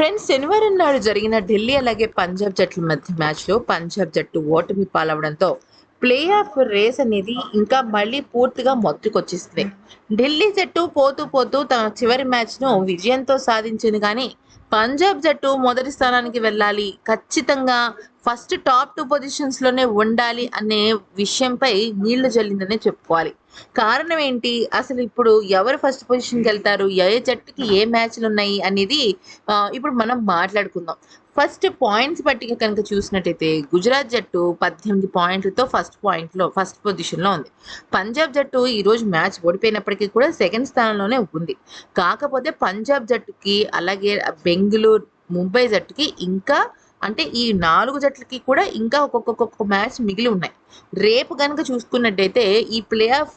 Friends శనివారం నాడు జరిగిన ఢిల్లీ అలాగే పంజాబ్ జట్ల మధ్య మ్యాచ్లో పంజాబ్ జట్టు ఓటమి పాలవడంతో ప్లే ఆఫ్ రేస్ అనేది ఇంకా మళ్ళీ పూర్తిగా మొత్తుకొచ్చేసింది. ఢిల్లీ జట్టు పోతూ పోతూ తన చివరి మ్యాచ్ను విజయంతో సాధించింది కానీ పంజాబ్ జట్టు మొదటి స్థానానికి వెళ్ళాలి. ఖచ్చితంగా ఫస్ట్ టాప్ టూ పొజిషన్స్లోనే ఉండాలి అనే విషయంపై నీళ్ళు జల్లిందనే చెప్పుకోవాలి. కారణం ఏంటి? అసలు ఇప్పుడు ఎవరు ఫస్ట్ పొజిషన్కి వెళ్తారు? ఏ జట్టుకి ఏ మ్యాచ్లు ఉన్నాయి అనేది ఇప్పుడు మనం మాట్లాడుకుందాం. ఫస్ట్ పాయింట్స్ పట్టిక కనుక చూసినట్టయితే గుజరాత్ జట్టు పద్దెనిమిది పాయింట్లతో ఫస్ట్ పాయింట్లో ఫస్ట్ పొజిషన్లో ఉంది. పంజాబ్ జట్టు ఈరోజు మ్యాచ్ ఓడిపోయినప్పటికీ కూడా సెకండ్ స్థానంలోనే ఉంది. కాకపోతే పంజాబ్ జట్టుకి అలాగే బెంగళూరు ముంబై జట్టుకి ఇంకా అంటే ఈ నాలుగు జట్లకి కూడా ఇంకా ఒక్కొక్క మ్యాచ్ మిగిలి ఉన్నాయి. రేపు కనుక చూసుకున్నట్టయితే ఈ ప్లే ఆఫ్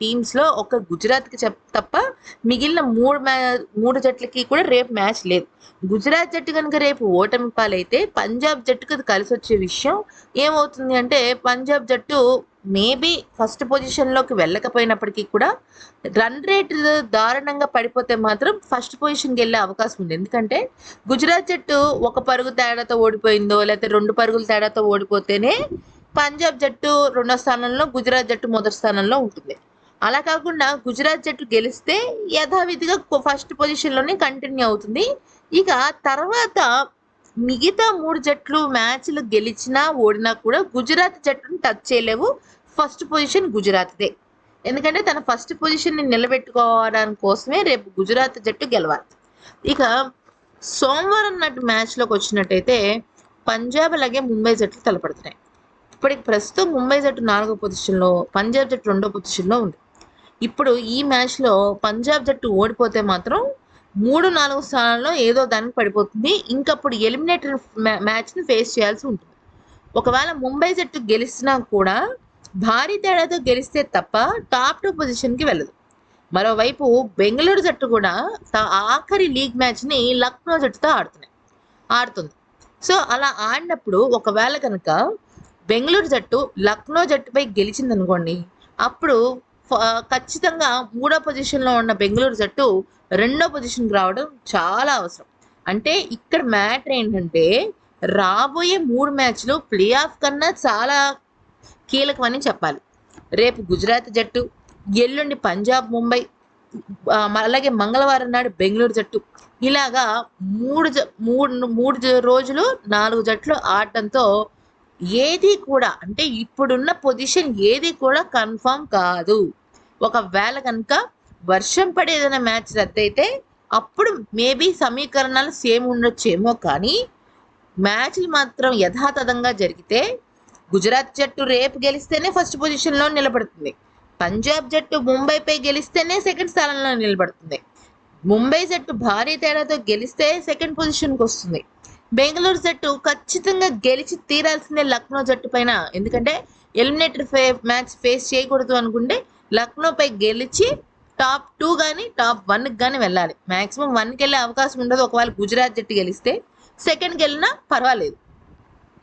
టీమ్స్లో ఒక గుజరాత్కి చెప్ తప్ప మిగిలిన మూడు మ్యా మూడు జట్లకి కూడా రేపు మ్యాచ్ లేదు. గుజరాత్ జట్టు కనుక రేపు ఓటమి పాలైతే పంజాబ్ జట్టుకు అది కలిసి వచ్చే విషయం ఏమవుతుంది అంటే పంజాబ్ జట్టు మేబీ ఫస్ట్ పొజిషన్లోకి వెళ్ళకపోయినప్పటికీ కూడా రన్ రేట్ దారుణంగా పడిపోతే మాత్రం ఫస్ట్ పొజిషన్కి వెళ్ళే అవకాశం ఉంది. ఎందుకంటే గుజరాత్ జట్టు ఒక పరుగు తేడాతో ఓడిపోయిందో లేకపోతే రెండు పరుగుల తేడాతో ఓడిపోతేనే పంజాబ్ జట్టు రెండో స్థానంలో గుజరాత్ జట్టు మొదటి స్థానంలో ఉంటుంది. అలా కాకుండా గుజరాత్ జట్టు గెలిస్తే యథావిధిగా ఫస్ట్ పొజిషన్లోనే కంటిన్యూ అవుతుంది. ఇక తర్వాత మిగతా మూడు జట్లు మ్యాచ్లు గెలిచినా ఓడినా కూడా గుజరాత్ జట్టును టచ్ చేయలేవు. ఫస్ట్ పొజిషన్ గుజరాత్దే. ఎందుకంటే తన ఫస్ట్ పొజిషన్ని నిలబెట్టుకోవడానికి కోసమే రేపు గుజరాత్ జట్టు గెలవాలి. ఇక సోమవారం నాటి మ్యాచ్లోకి వచ్చినట్టయితే పంజాబ్ అలాగే ముంబై జట్లు తలపడుతున్నాయి. ఇప్పటికి ప్రస్తుతం ముంబై జట్టు నాలుగో పొజిషన్లో పంజాబ్ జట్టు రెండో పొజిషన్లో ఉంది. ఇప్పుడు ఈ మ్యాచ్లో పంజాబ్ జట్టు ఓడిపోతే మాత్రం మూడు నాలుగు స్థానాల్లో ఏదో దానికి పడిపోతుంది. ఇంకప్పుడు ఎలిమినేటర్ మ్యాచ్ని ఫేస్ చేయాల్సి ఉంటుంది. ఒకవేళ ముంబై జట్టు గెలిచినా కూడా భారీ తేడాతో గెలిస్తే తప్ప టాప్ టూ పొజిషన్కి వెళ్ళదు. మరోవైపు బెంగళూరు జట్టు కూడా తా- ఆఖరి లీగ్ మ్యాచ్ని లక్నో జట్టుతో ఆడుతున్నాయి ఆడుతుంది. సో అలా ఆడినప్పుడు ఒకవేళ కనుక బెంగళూరు జట్టు లక్నో జట్టుపై గెలిచింది అనుకోండి అప్పుడు ఫ- ఖచ్చితంగా మూడో పొజిషన్లో ఉన్న బెంగళూరు జట్టు రెండో పొజిషన్కి రావడం చాలా అవసరం. అంటే ఇక్కడ మ్యాటర్ ఏంటంటే రాబోయే మూడు మ్యాచ్లు ప్లే ఆఫ్ కన్నా చాలా కీలకమని చెప్పాలి. రేపు గుజరాత్ జట్టు ఎల్లుండి పంజాబ్ ముంబై అలాగే మంగళవారం నాడు బెంగళూరు జట్టు. ఇలాగా మూడు జ- మూడు మూడు రోజులు నాలుగు జట్లు ఆడటంతో ఏది కూడా అంటే ఇప్పుడున్న పొజిషన్ ఏది కూడా కన్ఫర్మ్ కాదు. ఒకవేళ కనుక వర్షం పడేదైనా మ్యాచ్ రద్దయితే అప్పుడు మేబీ సమీకరణాలు సేమ్ ఉండొచ్చేమో కానీ మ్యాచ్లు మాత్రం యథాతథంగా జరిగితే గుజరాత్ జట్టు రేపు గెలిస్తేనే ఫస్ట్ పొజిషన్లో నిలబడుతుంది. పంజాబ్ జట్టు ముంబైపై గెలిస్తేనే సెకండ్ స్థానంలో నిలబడుతుంది. ముంబై జట్టు భారీ తేడాతో గెలిస్తే సెకండ్ పొజిషన్కి వస్తుంది. బెంగళూరు జట్టు ఖచ్చితంగా గెలిచి తీరాల్సిందే లక్నో జట్టు పైన. ఎందుకంటే ఎలిమినేటర్ ఫే మ్యాచ్ ఫేస్ చేయకూడదు అనుకుంటే లక్నోపై గెలిచి టాప్ టూ కానీ టాప్ వన్కి కానీ వెళ్ళాలి. మ్యాక్సిమం వన్కి వెళ్ళే అవకాశం ఉండదు. ఒకవేళ గుజరాత్ జట్టు గెలిస్తే సెకండ్కి వెళ్ళినా పర్వాలేదు.